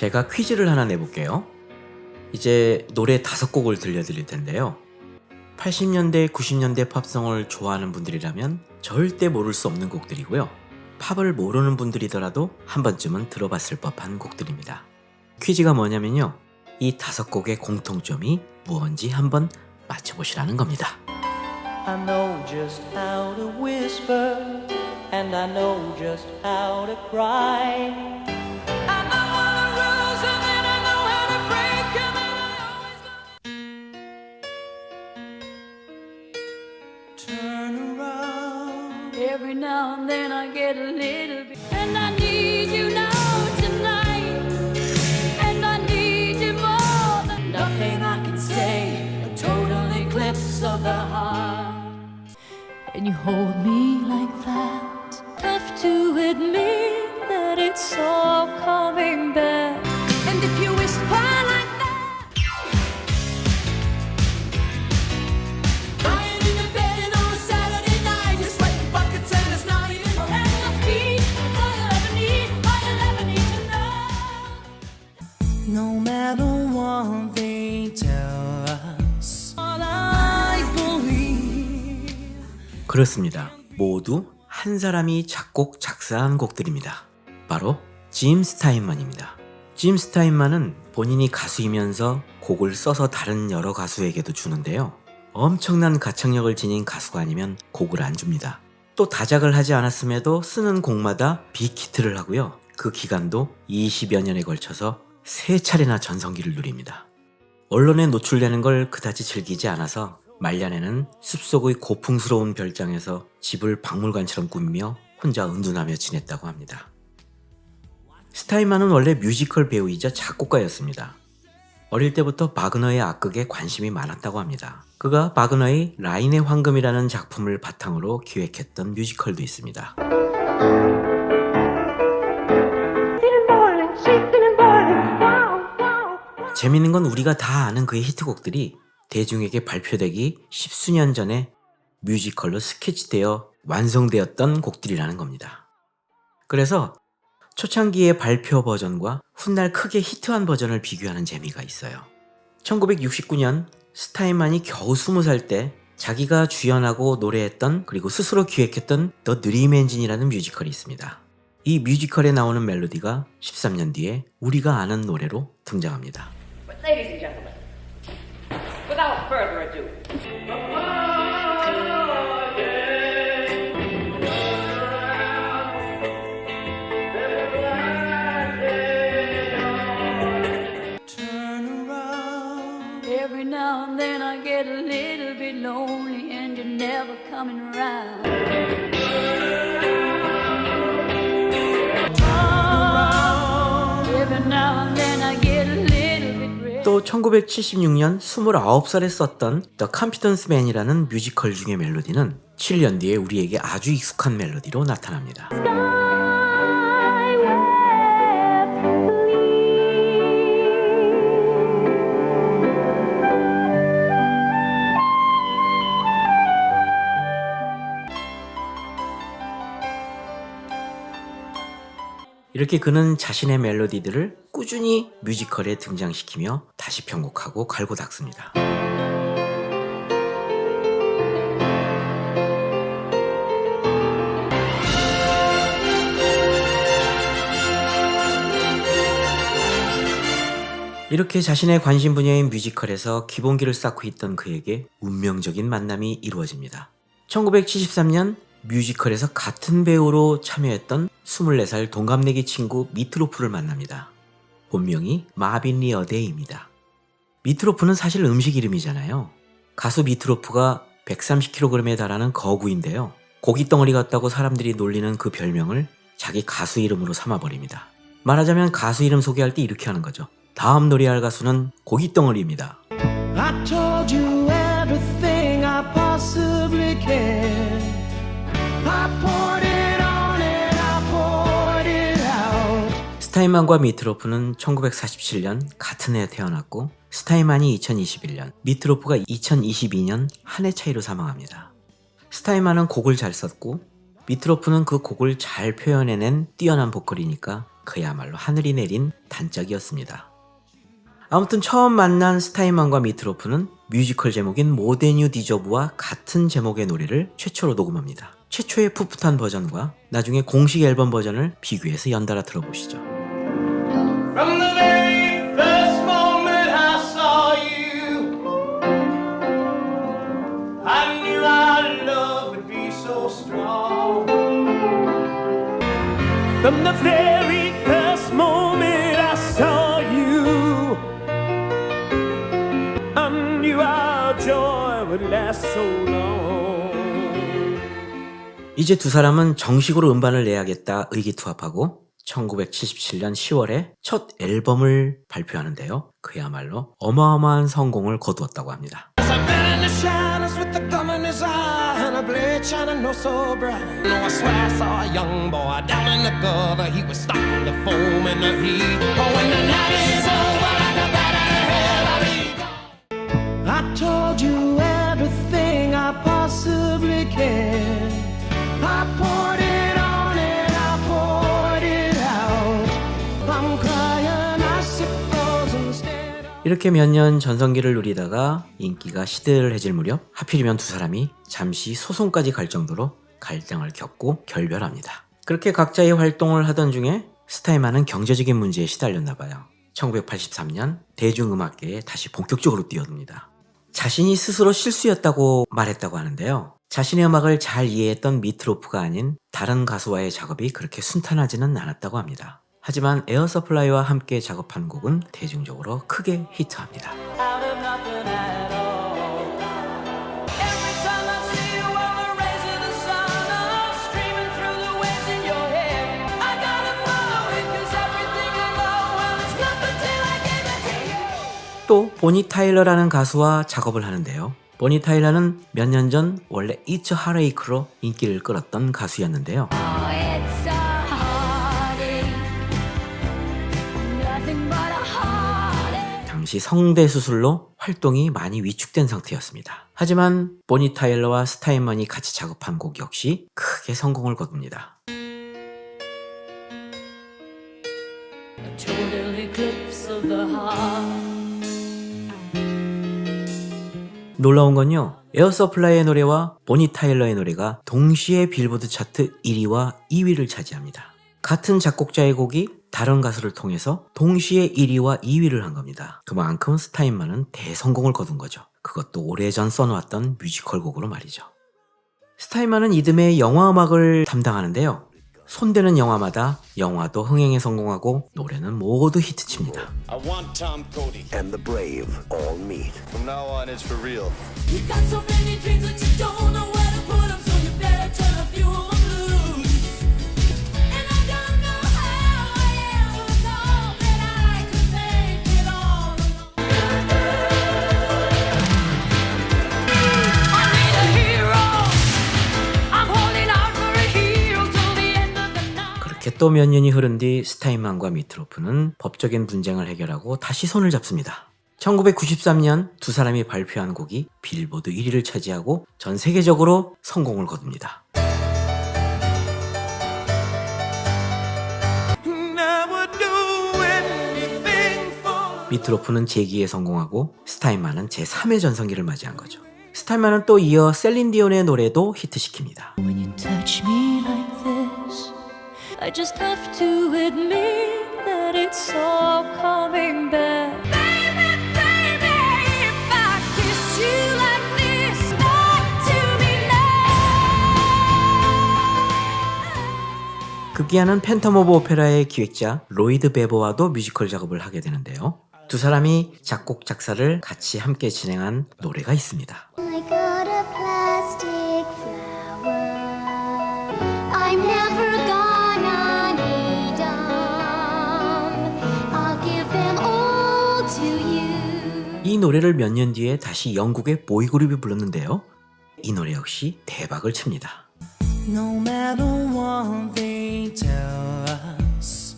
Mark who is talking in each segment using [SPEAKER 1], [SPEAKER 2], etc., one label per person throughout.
[SPEAKER 1] 제가 퀴즈를 하나 내볼게요. 이제 노래 다섯 곡을 들려드릴 텐데요. 80년대, 90년대 팝송을 좋아하는 분들이라면 절대 모를 수 없는 곡들이고요. 팝을 모르는 분들이더라도 한 번쯤은 들어봤을 법한 곡들입니다. 퀴즈가 뭐냐면요. 이 다섯 곡의 공통점이 무언지 한번 맞춰보시라는 겁니다.
[SPEAKER 2] I know just how to whisper, and I know just how to cry. Turn around.
[SPEAKER 3] Every now and then I get a little bit, and I need you now tonight, and I need you more than nothing I can say. A total eclipse of the heart, and you hold me like that. Tough to admit that it's all coming back,
[SPEAKER 2] what they tell us, all I believe.
[SPEAKER 1] 그렇습니다. 모두 한 사람이 작곡 작사한 곡들입니다. 바로 짐 스타인만입니다. 짐 스타인만은 본인이 가수이면서 곡을 써서 다른 여러 가수에게도 주는데요. 엄청난 가창력을 지닌 가수가 아니면 곡을 안 줍니다. 또 다작을 하지 않았음에도 쓰는 곡마다 빅히트를 하고요. 그 기간도 20여 년에 걸쳐서 세 차례나 전성기를 누립니다. 언론에 노출되는 걸 그다지 즐기지 않아서 말년에는 숲속의 고풍스러운 별장에서 집을 박물관처럼 꾸미며 혼자 은둔하며 지냈다고 합니다. 스타인만은 원래 뮤지컬 배우이자 작곡가였습니다. 어릴 때부터 바그너의 악극에 관심이 많았다고 합니다. 그가 바그너의 라인의 황금이라는 작품을 바탕으로 기획했던 뮤지컬도 있습니다. 재밌는 건 우리가 다 아는 그의 히트곡들이 대중에게 발표되기 십수년 전에 뮤지컬로 스케치되어 완성되었던 곡들이라는 겁니다. 그래서 초창기의 발표 버전과 훗날 크게 히트한 버전을 비교하는 재미가 있어요. 1969년 스타인만이 겨우 20살 때 자기가 주연하고 노래했던 그리고 스스로 기획했던 더 드림 엔진이라는 뮤지컬이 있습니다. 이 뮤지컬에 나오는 멜로디가 13년 뒤에 우리가 아는 노래로 등장합니다.
[SPEAKER 4] But ladies and gentlemen, without further ado,
[SPEAKER 2] Turn around.
[SPEAKER 3] Every now and then I get a little bit lonely, and you're never coming around.
[SPEAKER 1] 1976년 29살에 썼던 The Confidence Man이라는 뮤지컬 중의 멜로디는 7년 뒤에 우리에게 아주 익숙한 멜로디로 나타납니다. 이렇게 그는 자신의 멜로디들을 꾸준히 뮤지컬에 등장시키며 다시 편곡하고 갈고 닦습니다. 이렇게 자신의 관심 분야인 뮤지컬에서 기본기를 쌓고 있던 그에게 운명적인 만남이 이루어집니다. 1973년 뮤지컬에서 같은 배우로 참여했던 24살 동갑내기 친구 미트로프를 만납니다. 본명이 마빈 리어데이입니다. 미트로프는 사실 음식 이름이잖아요. 가수 미트로프가 130kg에 달하는 거구인데요. 고기 덩어리 같다고 사람들이 놀리는 그 별명을 자기 가수 이름으로 삼아버립니다. 말하자면 가수 이름 소개할 때 이렇게 하는 거죠. 다음 노래할 가수는 고기 덩어리입니다.
[SPEAKER 2] I told you everything I possibly can.
[SPEAKER 1] 스타인만과 미트로프는 1947년 같은 해에 태어났고 스타인만이 2021년, 미트로프가 2022년 한 해 차이로 사망합니다. 스타인만은 곡을 잘 썼고 미트로프는 그 곡을 잘 표현해낸 뛰어난 보컬이니까 그야말로 하늘이 내린 단짝이었습니다. 아무튼 처음 만난 스타인만과 미트로프는 뮤지컬 제목인 모데뉴 디저브와 같은 제목의 노래를 최초로 녹음합니다. 최초의 풋풋한 버전과 나중에 공식 앨범 버전을 비교해서 연달아 들어보시죠.
[SPEAKER 5] From the very first moment I saw you, I knew our joy would last so long.
[SPEAKER 1] 이제 두 사람은 정식으로 음반을 내야겠다 의기투합하고 1977년 10월에 첫 앨범을 발표하는데요. 그야말로 어마어마한 성공을 거두었다고 합니다.
[SPEAKER 5] The the a blade shining oh so bright. No, I swear I saw a young boy down in the gutter. He was starting to foam in the heat. But
[SPEAKER 1] 이렇게 몇 년 전성기를 누리다가 인기가 시들해질 무렵 하필이면 두 사람이 잠시 소송까지 갈 정도로 갈등을 겪고 결별합니다. 그렇게 각자의 활동을 하던 중에 스타이만은 경제적인 문제에 시달렸나 봐요. 1983년 대중음악계에 다시 본격적으로 뛰어듭니다. 자신이 스스로 실수였다고 말했다고 하는데요. 자신의 음악을 잘 이해했던 미트로프가 아닌 다른 가수와의 작업이 그렇게 순탄하지는 않았다고 합니다. 하지만 에어 서플라이와 함께 작업한 곡은 대중적으로 크게 히트합니다. 또 보니 타일러라는 가수와 작업을 하는데요. 보니 타일러는 몇 년 전 원래 a Heartache로 인기를 끌었던 가수였는데요. 당시 성대 수술로 활동이 많이 위축된 상태였습니다. 하지만 보니 타일러와 스타인먼이 같이 작업한 곡 역시 크게 성공을 거둡니다. 놀라운 건요. 에어 서플라이의 노래와 보니 타일러의 노래가 동시에 빌보드 차트 1위와 2위를 차지합니다. 같은 작곡자의 곡이 다른 가수를 통해서 동시에 1위와 2위를 한 겁니다. 그만큼 스타인만은 대성공을 거둔 거죠. 그것도 오래전 써놓았던 뮤지컬 곡으로 말이죠. 스타인만은 이듬해 영화 음악을 담당하는데요. 손대는 영화마다 영화도 흥행에 성공하고 노래는 모두 히트칩니다.
[SPEAKER 6] I want Tom Cody.
[SPEAKER 7] and the brave all meet.
[SPEAKER 6] From now on, it's for real.
[SPEAKER 3] You got so many dreams that you don't know where
[SPEAKER 1] 또 몇 년이 흐른 뒤 스타인만과 미트로프는 법적인 분쟁을 해결하고 다시 손을 잡습니다. 1993년 두 사람이 발표한 곡이 빌보드 1위를 차지하고 전 세계적으로 성공을 거둡니다. 미트로프는 재기에 성공하고 스타인만은 제3의 전성기를 맞이한 거죠. 스타인만은 또 이어 셀린 디온의 노래도 히트시킵니다.
[SPEAKER 3] I just have to admit that it's all coming back. Baby, baby, if I kiss you like this, back to me now.
[SPEAKER 1] 급기야는 팬텀 오브 오페라의 기획자 로이드 베버와도 뮤지컬 작업을 하게 되는데요. 두 사람이 작곡 작사를 같이 함께 진행한 노래가 있습니다. 노래를 몇 년 뒤에 다시 영국의 보이그룹이 불렀는데요. 이 노래 역시 대박을 칩니다.
[SPEAKER 5] No matter what they tell us,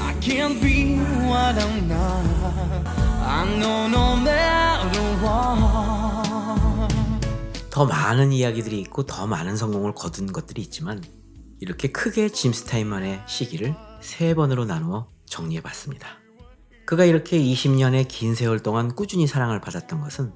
[SPEAKER 5] I can't be what I'm not. I know no matter what.
[SPEAKER 1] 더 많은 이야기들이 있고 더 많은 성공을 거둔 것들이 있지만 이렇게 크게 짐 스타인만의 시기를 세 번으로 나누어 정리해 봤습니다. 그가 이렇게 20년의 긴 세월 동안 꾸준히 사랑을 받았던 것은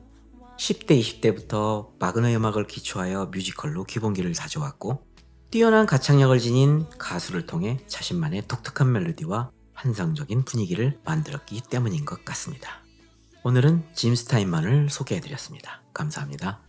[SPEAKER 1] 10대, 20대부터 마그너 음악을 기초하여 뮤지컬로 기본기를 다져왔고 뛰어난 가창력을 지닌 가수를 통해 자신만의 독특한 멜로디와 환상적인 분위기를 만들었기 때문인 것 같습니다. 오늘은 짐 스타인만을 소개해드렸습니다. 감사합니다.